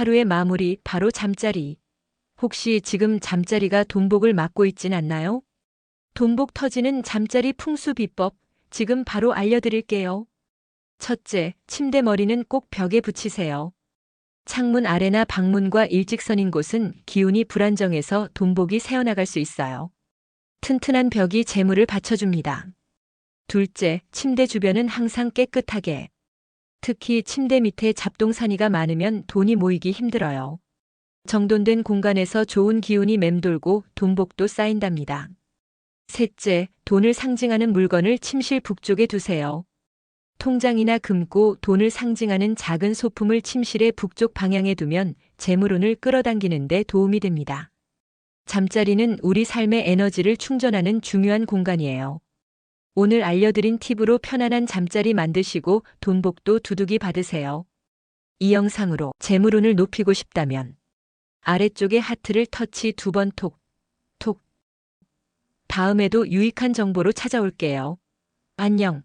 하루의 마무리 바로 잠자리. 혹시 지금 잠자리가 돈복을 막고 있진 않나요? 돈복 터지는 잠자리 풍수 비법 지금 바로 알려드릴게요. 첫째, 침대 머리는 꼭 벽에 붙이세요. 창문 아래나 방문과 일직선인 곳은 기운이 불안정해서 돈복이 새어나갈 수 있어요. 튼튼한 벽이 재물을 받쳐줍니다. 둘째, 침대 주변은 항상 깨끗하게. 특히 침대 밑에 잡동사니가 많으면 돈이 모이기 힘들어요. 정돈된 공간에서 좋은 기운이 맴돌고 돈복도 쌓인답니다. 셋째, 돈을 상징하는 물건을 침실 북쪽에 두세요. 통장이나 금고, 돈을 상징하는 작은 소품을 침실의 북쪽 방향에 두면 재물운을 끌어당기는 데 도움이 됩니다. 잠자리는 우리 삶의 에너지를 충전하는 중요한 공간이에요. 오늘 알려드린 팁으로 편안한 잠자리 만드시고 돈복도 두둑이 받으세요. 이 영상으로 재물운을 높이고 싶다면 아래쪽에 하트를 터치 두 번 톡, 톡. 다음에도 유익한 정보로 찾아올게요. 안녕.